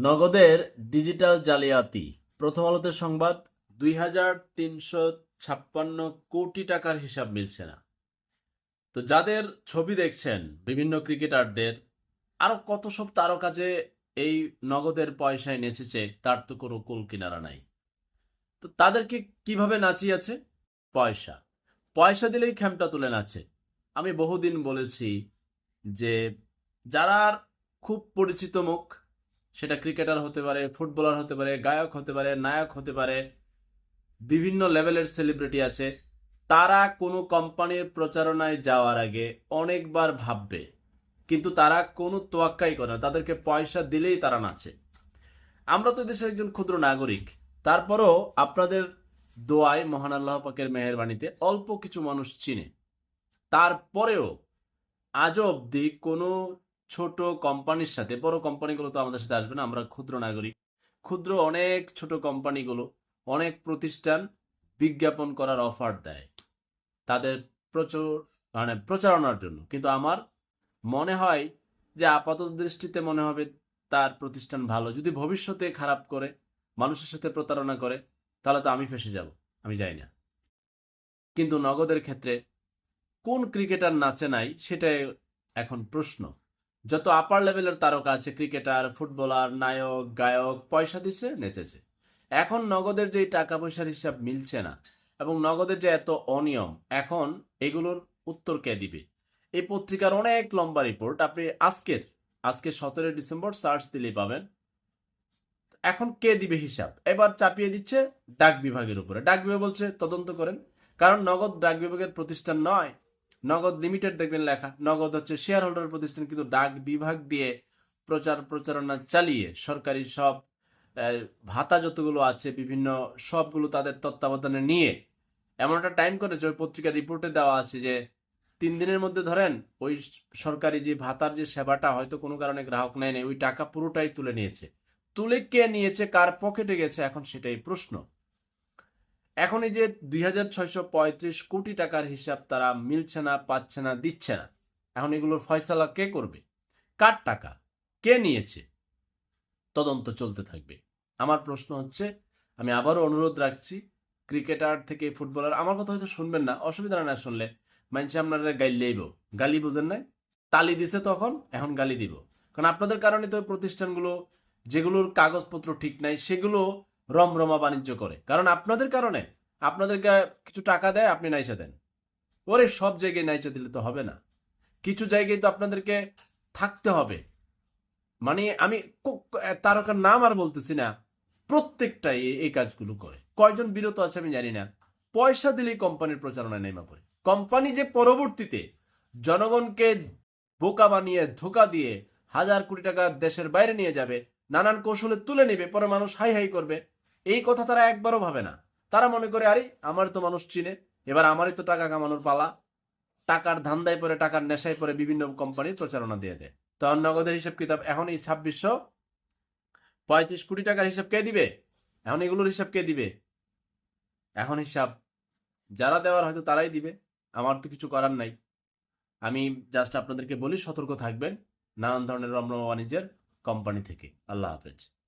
নগদের ডিজিটাল জালিয়াতি। প্রথম আলোতে সংবাদ, দুই হাজার তিনশো ছাপ্পান্ন কোটি টাকার হিসাব মিলছে না। তো যাদের ছবি দেখছেন, বিভিন্ন ক্রিকেটারদের, আরও কত সব তারকা যে এই নগদের পয়সায় নেচেছে, তার তো কোনো কুল কিনারা নাই। তো তাদেরকে কীভাবে নাচিয়েছে? পয়সা। পয়সা দিলেই খ্যামটা তুলে নাচে। আমি বহুদিন বলেছি যে, যারা খুব পরিচিত মুখ সেটা ক্রিকেটার হতে পারে, ফুটবলার হতে পারে, গায়ক হতে পারে, নায়ক হতে পারে, বিভিন্ন লেভেলের সেলিব্রিটি আছে। তারা কোনো কোম্পানির প্রচারণায় যাওয়ার আগে অনেকবার ভাববে, কিন্তু তারা কোনো তোয়াক্কাই করে না। তাদেরকে পয়সা দিলেই তারা নাচে। আমরা তো দেশের একজন ক্ষুদ্র নাগরিক। তারপরও আপনাদের দোয়ায় মহান আল্লাহ পাকের মেহেরবাণীতে অল্প কিছু মানুষ চিনে। তারপরেও আজ অবধি কোনো ছোট কোম্পানির সাথে, বড় কোম্পানিগুলো তো আমাদের সাথে আসবে না, আমরা ক্ষুদ্র নাগরিক। ক্ষুদ্র অনেক ছোট কোম্পানিগুলো অনেক প্রতিষ্ঠান বিজ্ঞাপন করার অফার দেয়। তাদের প্রচুর মানে প্রচারণার জন্য। কিন্তু আমার মনে হয় যে আপাত দৃষ্টিতে মনে হবে তার প্রতিষ্ঠান ভালো। যদি ভবিষ্যতে খারাপ করে, মানুষের সাথে প্রতারণা করে, তাহলে তো আমি ফেসে যাব, আমি যাই না। কিন্তু নগদের ক্ষেত্রে কোন ক্রিকেটার নাচে নাই, সেটাই এখন প্রশ্ন। যত আপার লেভেলের তারকা আছে ক্রিকেটার ফুটবলার নায়ক, গায়ক, পয়সা দিছে, নেচেছে। এখন নগদের যে টাকা পয়সার হিসাব মিলছে না এবং নগদের যে এত অনিয়ম, এখন এগুলোর উত্তর কে দিবে? এই পত্রিকার অনেক লম্বা রিপোর্ট আপনি আজকের, আজকে সতেরোই ডিসেম্বর সার্চ দিলেই পাবেন। এখন কে দিবে হিসাব? এবার চাপিয়ে দিচ্ছে ডাক বিভাগের উপরে। ডাক বিভাগ বলছে, তদন্ত করেন। কারণ নগদ ডাক বিভাগের প্রতিষ্ঠান নয় নগদ লিমিটেড দেখবেন লেখা। নগদ হচ্ছে শেয়ার হোল্ডার প্রতিষ্ঠান কিন্তু ডাক বিভাগ দিয়ে প্রচার প্রচারণা চালিয়ে সরকারি সব ভাতা যতগুলো আছে, বিভিন্ন সবগুলো তাদের তত্ত্বাবধানে নিয়ে এমন একটা টাইম করেছে, ওই পত্রিকার রিপোর্টে দেওয়া আছে যে তিন দিনের মধ্যে ধরেন ওই সরকারি যে ভাতার যে সেবাটা হয়তো কোনো কারণে গ্রাহক নেয় নাই ওই টাকা পুরোটাই তুলে নিয়েছে। তুলে কে নিয়েছে, কার পকেটে গেছে, এখন সেটাই প্রশ্ন। এখন এই যে দুই হাজার ছয়শো পঁয়ত্রিশ কোটি টাকার হিসাব তারা মিলছে না, পাচ্ছে না, দিচ্ছে না। এখন এগুলোর ফয়সালা কে করবে? কার টাকা? কে নিয়েছে? তদন্ত চলতে থাকবে। আমার প্রশ্ন হচ্ছে, আমি আবারও অনুরোধ রাখছি, ক্রিকেটার থেকে ফুটবলার, আমার কথা হয়তো শুনবেন না, অসুবিধা না শুনলে। মানুষ আপনারা গাইলেইব গালি বোঝেন নাই? তালি দিছে তখন, এখন গালি দিব। কারণ আপনাদের কারণে তো প্রতিষ্ঠানগুলো, যেগুলোর কাগজপত্র ঠিক নাই, সেগুলো রমরমা বাণিজ্য করে। কারণ আপনাদের কারণে আপনাদেরকে কিছু টাকা দেয়, আপনি নাইচা দেন। ওরে, সব জায়গায় নাইচা দিলে তো হবে না। কিছু জায়গায় তো আপনাদেরকে থাকতে হবে। মানে আমি তারকার নাম আর বলতেছি না। প্রত্যেকটাই এই- কাজগুলো করে। কয়জন বিরত আছে আমি জানি না। পয়সা দিলেই কোম্পানির প্রচারণায় নেমা পড়ে কোম্পানি যে পরবর্তীতে জনগণকে বোকা বানিয়ে, ধোকা দিয়ে হাজার কোটি টাকা দেশের বাইরে নিয়ে যাবে, নানান কৌশলে তুলে নেবে, পরে মানুষ হাই হাই করবে এই কথা তারা একবারও ভাবে না। তারা মনে করে, আরে, আমার তো মানুষ চিনে। এবার আমারই তো টাকা কামানোর পালা। টাকার ধান্দায় পরে, টাকার নেশায় পরে বিভিন্ন কোম্পানির প্রচারণা দিয়ে দেয়। তখন নগদের হিসাব কিতাব, এখন এই ছাব্বিশশো পঁয়ত্রিশ কোটি টাকার হিসাব কে দিবে? এখন এগুলোর হিসাব কে দিবে? এখন হিসাব যারা দেওয়ার হয়তো তারাই দিবে। আমার তো কিছু করার নাই। আমি জাস্ট আপনাদেরকে বলি, সতর্ক থাকবেন নানান ধরনের রমরমা বাণিজ্যের কোম্পানি থেকে। আল্লাহ হাফেজ।